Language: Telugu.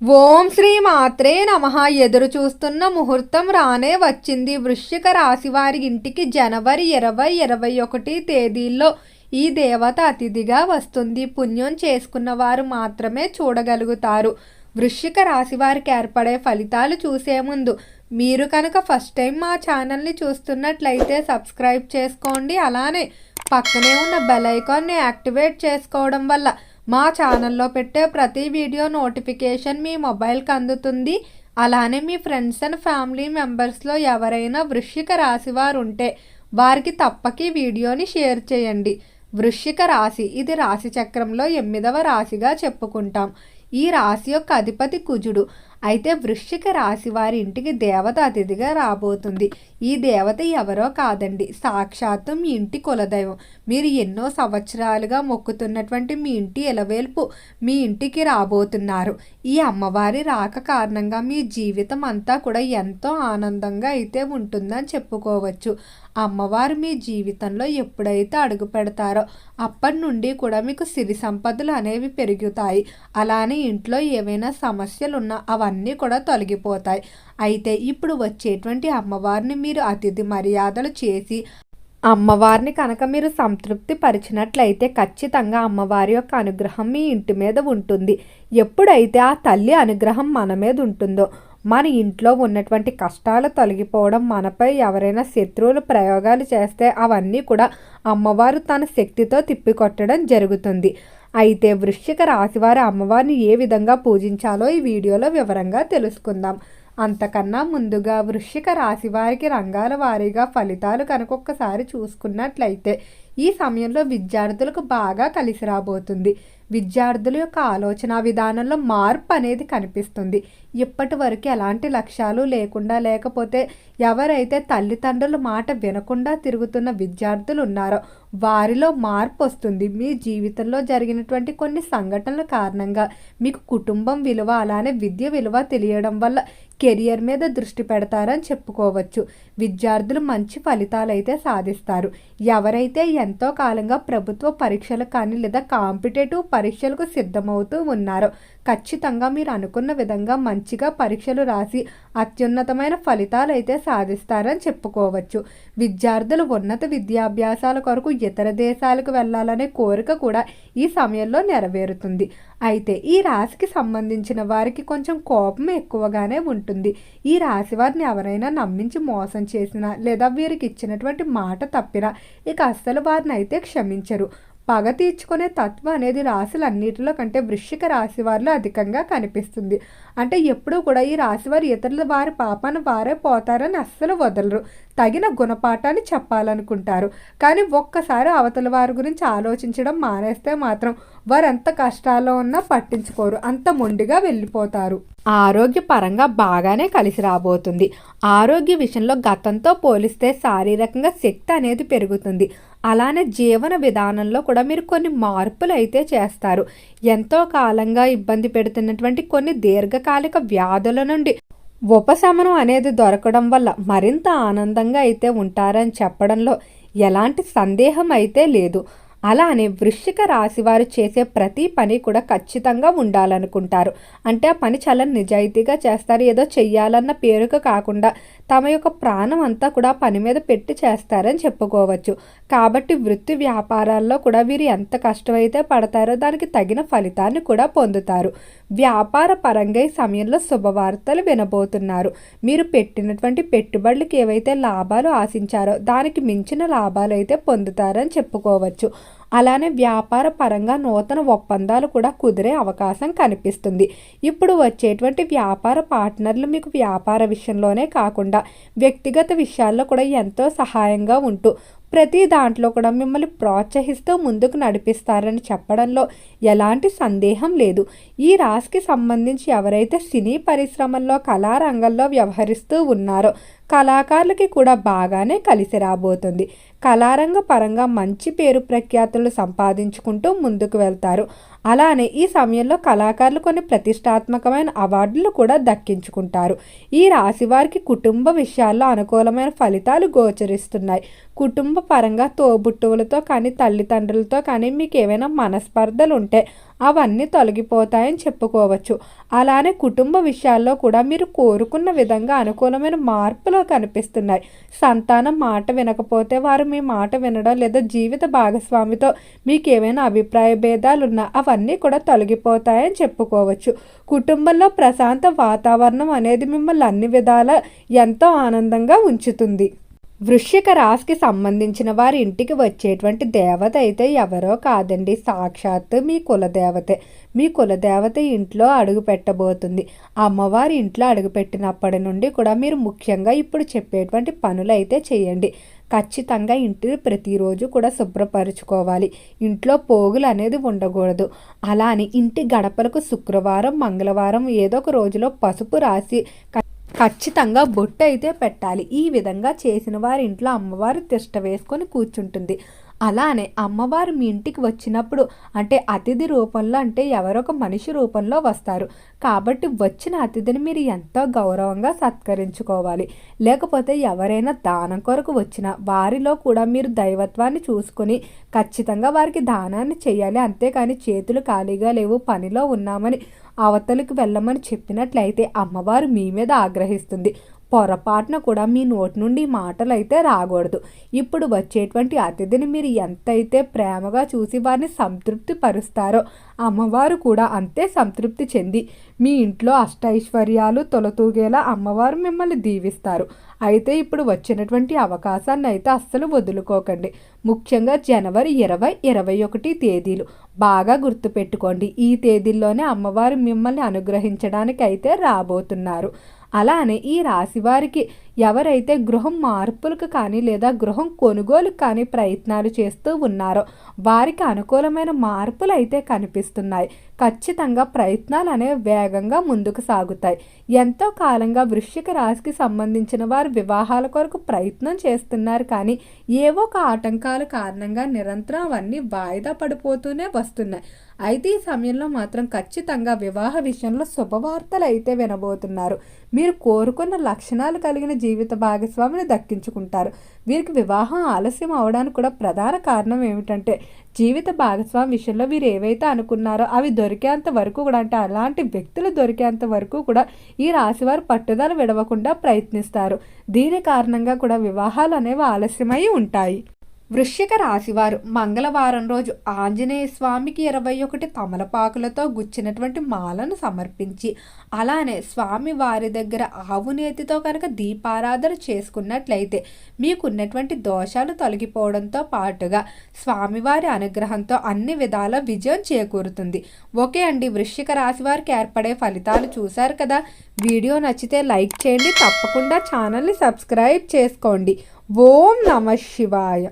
ఓం శ్రీ మాత్రే నమ. ఎదురు చూస్తున్న ముహూర్తం రానే వచ్చింది. వృశ్చిక రాశి వారి ఇంటికి జనవరి ఇరవై ఇరవై ఒకటి తేదీల్లో ఈ దేవత అతిథిగా వస్తుంది. పుణ్యం చేసుకున్న వారు మాత్రమే చూడగలుగుతారు. వృశ్చిక రాశి వారికి ఏర్పడే ఫలితాలు చూసే ముందు మీరు కనుక ఫస్ట్ టైం మా ఛానల్ని చూస్తున్నట్లయితే సబ్స్క్రైబ్ చేసుకోండి. అలానే పక్కనే ఉన్న బెల్ ఐకాన్ని యాక్టివేట్ చేసుకోవడం వల్ల మా ఛానల్లో పెట్టే ప్రతి వీడియో నోటిఫికేషన్ మీ మొబైల్కి అందుతుంది. అలానే మీ ఫ్రెండ్స్ అండ్ ఫ్యామిలీ మెంబర్స్లో ఎవరైనా వృశ్చిక రాశి వారు ఉంటే వారికి తప్పకి వీడియోని షేర్ చేయండి. వృశ్చిక రాశి ఇది రాశి చక్రంలో ఎనిమిదవ రాశిగా చెప్పుకుంటాం. ఈ రాశి యొక్క అధిపతి కుజుడు. అయితే వృశ్చిక రాశి వారి ఇంటికి దేవత అతిథిగా రాబోతుంది. ఈ దేవత ఎవరో కాదండి. సాక్షాత్తు మీ ఇంటి కులదైవం. మీరు ఎన్నో సంవత్సరాలుగా మొక్కుతున్నటువంటి మీ ఇంటి ఎలవేల్పు మీ ఇంటికి రాబోతున్నారు. ఈ అమ్మవారి రాక కారణంగా మీ జీవితం అంతా కూడా ఎంతో ఆనందంగా అయితే ఉంటుందని చెప్పుకోవచ్చు. అమ్మవారు మీ జీవితంలో ఎప్పుడైతే అడుగు పెడతారో అప్పటి నుండి కూడా మీకు సిరి సంపదలు అనేవి పెరుగుతాయి. అలానే ఇంట్లో ఏవైనా సమస్యలు ఉన్నా అన్నీ కూడా తొలగిపోతాయి. అయితే ఇప్పుడు వచ్చేటువంటి అమ్మవారిని మీరు అతిథి మర్యాదలు చేసి అమ్మవారిని కనుక మీరు సంతృప్తి పరిచినట్లయితే ఖచ్చితంగా అమ్మవారి యొక్క అనుగ్రహం మీ ఇంటి మీద ఉంటుంది. ఎప్పుడైతే ఆ తల్లి అనుగ్రహం మన మీద ఉంటుందో మన ఇంట్లో ఉన్నటువంటి కష్టాలు తొలగిపోవడం మనపై ఎవరైనా శత్రువులు ప్రయోగాలు చేస్తే అవన్నీ కూడా అమ్మవారు తన శక్తితో తిప్పికొట్టడం జరుగుతుంది. అయితే వృశ్చిక రాశివారి అమ్మవారిని ఏ విధంగా పూజించాలో ఈ వీడియోలో వివరంగా తెలుసుకుందాం. అంతకన్నా ముందుగా వృశ్చిక రాశి వారికి రంగాల వారీగా ఫలితాలు కనుక ఒక్కసారి చూసుకున్నట్లయితే ఈ సమయంలో విద్యార్థులకు బాగా కలిసి రాబోతుంది. విద్యార్థుల యొక్క ఆలోచన విధానంలో మార్పు అనేది కనిపిస్తుంది. ఇప్పటి వరకు ఎలాంటి లక్ష్యాలు లేకుండా లేకపోతే ఎవరైతే తల్లిదండ్రుల మాట వినకుండా తిరుగుతున్న విద్యార్థులు ఉన్నారో వారిలో మార్పు వస్తుంది. మీ జీవితంలో జరిగినటువంటి కొన్ని సంఘటనల కారణంగా మీకు కుటుంబం విలువ అలానే విద్య విలువ తెలియడం వల్ల కెరియర్ మీద దృష్టి పెడతారని చెప్పుకోవచ్చు. విద్యార్థులు మంచి ఫలితాలు అయితే సాధిస్తారు. ఎవరైతే ఎంతో కాలంగా ప్రభుత్వ పరీక్షలు కానీ లేదా కాంపిటేటివ్ పరీక్షలకు సిద్ధమవుతూ ఉన్నారో ఖచ్చితంగా మీరు అనుకున్న విధంగా మంచిగా పరీక్షలు రాసి అత్యున్నతమైన ఫలితాలు అయితే సాధిస్తారని చెప్పుకోవచ్చు. విద్యార్థులు ఉన్నత విద్యాభ్యాసాల కొరకు ఇతర దేశాలకు వెళ్ళాలనే కోరిక కూడా ఈ సమయంలో నెరవేరుతుంది. అయితే ఈ రాశికి సంబంధించిన వారికి కొంచెం కోపం ఎక్కువగానే ఉంటుంది. ఈ రాశి వారిని ఎవరైనా నమ్మించి మోసం చేసినా లేదా వీరికి ఇచ్చినటువంటి మాట తప్పినా ఇక అస్సలు వారిని అయితే క్షమించరు. పగ తీర్చుకునే తత్వం అనేది రాశులన్నిటిలో కంటే వృశ్చిక రాశి వారిలో అధికంగా కనిపిస్తుంది. అంటే ఎప్పుడూ కూడా ఈ రాశి వారు ఇతరుల వారి పాపాన వారే పోతారని అస్సలు వదలరు. తగిన గుణపాఠాన్ని చెప్పాలనుకుంటారు. కానీ ఒక్కసారి అవతల వారి గురించి ఆలోచించడం మానేస్తే మాత్రం వారు కష్టాల్లో ఉన్నా పట్టించుకోరు. అంత మొండిగా వెళ్ళిపోతారు. ఆరోగ్యపరంగా బాగానే కలిసి రాబోతుంది. ఆరోగ్య విషయంలో గతంతో పోలిస్తే శారీరకంగా శక్తి అనేది పెరుగుతుంది. అలానే జీవన విధానంలో కూడా మీరు కొన్ని మార్పులు అయితే చేస్తారు. ఎంతో కాలంగా ఇబ్బంది పెడుతున్నటువంటి కొన్ని దీర్ఘకాలిక వ్యాధుల నుండి ఉపశమనం అనేది దొరకడం వల్ల మరింత ఆనందంగా అయితే ఉంటారని చెప్పడంలో ఎలాంటి సందేహం అయితే లేదు. అలానే వృశ్చిక రాశి వారు చేసే ప్రతి పని కూడా ఖచ్చితంగా ఉండాలనుకుంటారు. అంటే ఆ పని చాలా నిజాయితీగా చేస్తారు ఏదో చెయ్యాలన్న పేరుకు కాకుండా తమ యొక్క ప్రాణం అంతా కూడా పని మీద పెట్టి చేస్తారని చెప్పుకోవచ్చు. కాబట్టి వృత్తి వ్యాపారాల్లో కూడా వీరు ఎంత కష్టమైతే పడతారో దానికి తగిన ఫలితాన్ని కూడా పొందుతారు. వ్యాపార పరంగా ఈ సమయంలో శుభవార్తలు వినబోతున్నారు. మీరు పెట్టినటువంటి పెట్టుబడులకు ఏవైతే లాభాలు ఆశించారో దానికి మించిన లాభాలు అయితే పొందుతారని చెప్పుకోవచ్చు. అలానే వ్యాపార పరంగా నూతన ఒప్పందాలు కూడా కుదిరే అవకాశం కనిపిస్తుంది. ఇప్పుడు వచ్చేటువంటి వ్యాపార పార్ట్నర్లు మీకు వ్యాపార విషయంలోనే కాకుండా వ్యక్తిగత విషయాల్లో కూడా ఎంతో సహాయంగా ఉంటూ ప్రతి దాంట్లో కూడా మిమ్మల్ని ప్రోత్సహిస్తూ ముందుకు నడిపిస్తారని చెప్పడంలో ఎలాంటి సందేహం లేదు. ఈ రాశికి సంబంధించి ఎవరైతే సినీ పరిశ్రమల్లో కళారంగంలో వ్యవహరిస్తూ ఉన్నారో కళాకారులకి కూడా బాగానే కలిసి రాబోతుంది. కళారంగ పరంగా మంచి పేరు ప్రఖ్యాతులు సంపాదించుకుంటూ ముందుకు వెళ్తారు. అలానే ఈ సమయంలో కళాకారులు కొన్ని ప్రతిష్టాత్మకమైన అవార్డులు కూడా దక్కించుకుంటారు. ఈ రాశి వారికి కుటుంబ విషయాల్లో అనుకూలమైన ఫలితాలు గోచరిస్తున్నాయి. కుటుంబ పరంగా తోబుట్టువులతో కానీ తల్లిదండ్రులతో కానీ మీకు ఏమైనా మనస్పర్ధలు ఉంటే అవన్నీ తొలగిపోతాయని చెప్పుకోవచ్చు. అలానే కుటుంబ విషయాల్లో కూడా మీరు కోరుకున్న విధంగా అనుకూలమైన మార్పులు కనిపిస్తున్నాయి. సంతానం మాట వినకపోతే వారు మీ మాట వినడం లేదా జీవిత భాగస్వామితో మీకు ఏమైనా అభిప్రాయ భేదాలు ఉన్నా అవన్నీ కూడా తొలగిపోతాయని చెప్పుకోవచ్చు. కుటుంబంలో ప్రశాంత వాతావరణం అనేది మిమ్మల్ని అన్ని విధాల ఎంతో ఆనందంగా ఉంచుతుంది. వృశ్చిక రాశికి సంబంధించిన వారి ఇంటికి వచ్చేటువంటి దేవత అయితే ఎవరో కాదండి. సాక్షాత్ మీ కులదేవతే. మీ కులదేవత ఇంట్లో అడుగు పెట్టబోతుంది. అమ్మవారి ఇంట్లో అడుగుపెట్టినప్పటి నుండి కూడా మీరు ముఖ్యంగా ఇప్పుడు చెప్పేటువంటి పనులు అయితే చేయండి. ఖచ్చితంగా ఇంటిని ప్రతిరోజు కూడా శుభ్రపరచుకోవాలి. ఇంట్లో పోగులు అనేది ఉండకూడదు. అలా అని ఇంటి గడపలకు శుక్రవారం మంగళవారం ఏదో ఒక రోజులో పసుపు రాసి ఖచ్చితంగా బొట్టు అయితే పెట్టాలి. ఈ విధంగా చేసిన వారి ఇంట్లో అమ్మవారు తిష్ట వేసుకొని కూర్చుంటుంది. అలానే అమ్మవారు మీ ఇంటికి వచ్చినప్పుడు అంటే అతిథి రూపంలో అంటే ఎవరొక మనిషి రూపంలో వస్తారు. కాబట్టి వచ్చిన అతిథిని మీరు ఎంతో గౌరవంగా సత్కరించుకోవాలి. లేకపోతే ఎవరైనా దానం కొరకు వచ్చినా వారిలో కూడా మీరు దైవత్వాన్ని చూసుకొని ఖచ్చితంగా వారికి దానాన్ని చేయాలి. అంతేకాని చేతులు ఖాళీగా లేవు పనిలో ఉన్నామని అవతలికి వెళ్ళమని చెప్పినట్లయితే అమ్మవారు మీ మీద ఆగ్రహిస్తుంది. పొరపాటున కూడా మీ నోటి నుండి మాటలు అయితే రాకూడదు. ఇప్పుడు వచ్చేటువంటి అతిథిని మీరు ఎంతైతే ప్రేమగా చూసి వారిని సంతృప్తి పరుస్తారో అమ్మవారు కూడా అంతే సంతృప్తి చెంది మీ ఇంట్లో అష్టైశ్వర్యాలు తొలతూగేలా అమ్మవారు మిమ్మల్ని దీవిస్తారు. అయితే ఇప్పుడు వచ్చినటువంటి అవకాశాన్ని అయితే అస్సలు వదులుకోకండి. ముఖ్యంగా జనవరి ఇరవై ఇరవై ఒకటి తేదీలు బాగా గుర్తుపెట్టుకోండి. ఈ తేదీల్లోనే అమ్మవారు మిమ్మల్ని అనుగ్రహించడానికి అయితే రాబోతున్నారు. అలానే ఈ రాశి వారికి ఎవరైతే గృహం మార్పులకు కానీ లేదా గృహం కొనుగోలుకు కానీ ప్రయత్నాలు చేస్తూ ఉన్నారో వారికి అనుకూలమైన మార్పులు అయితే కనిపిస్తున్నాయి. ఖచ్చితంగా ప్రయత్నాలు అనేవి వేగంగా ముందుకు సాగుతాయి. ఎంతో కాలంగా వృశ్చిక రాశికి సంబంధించిన వారు వివాహాల కొరకు ప్రయత్నం చేస్తున్నారు కానీ ఏవో ఒక ఆటంకాల కారణంగా నిరంతరం అవన్నీ వాయిదా పడిపోతూనే వస్తున్నాయి. అయితే ఈ సమయంలో మాత్రం ఖచ్చితంగా వివాహ విషయంలో శుభవార్తలు అయితే వినబోతున్నారు. మీరు కోరుకున్న లక్షణాలు కలిగిన జీవిత భాగస్వామిని దక్కించుకుంటారు. వీరికి వివాహం ఆలస్యం అవడానికి కూడా ప్రధాన కారణం ఏమిటంటే జీవిత భాగస్వామి విషయంలో వీరు ఏవైతే అనుకున్నారో అవి దొరికేంత వరకు కూడా అంటే అలాంటి వ్యక్తులు దొరికేంత వరకు కూడా ఈ రాశివారు పట్టుదల విడవకుండా ప్రయత్నిస్తారు. దీని కారణంగా కూడా వివాహాలు అనేవి ఆలస్యమై ఉంటాయి. వృశ్చిక రాశివారు మంగళవారం రోజు ఆంజనేయ స్వామికి ఇరవై ఒకటి తమలపాకులతో గుచ్చినటువంటి మాలను సమర్పించి అలానే స్వామి వారి దగ్గర ఆవు నేతితో కనుక దీపారాధన చేసుకున్నట్లయితే మీకున్నటువంటి దోషాలు తొలగిపోవడంతో పాటుగా స్వామివారి అనుగ్రహంతో అన్ని విధాల విజయం చేకూరుతుంది. ఓకే అండి వృశ్చిక రాశి వారికి ఏర్పడే ఫలితాలు చూశారు కదా? వీడియో నచ్చితే లైక్ చేయండి తప్పకుండా ఛానల్ని సబ్స్క్రైబ్ చేసుకోండి. ఓం నమ శివాయ.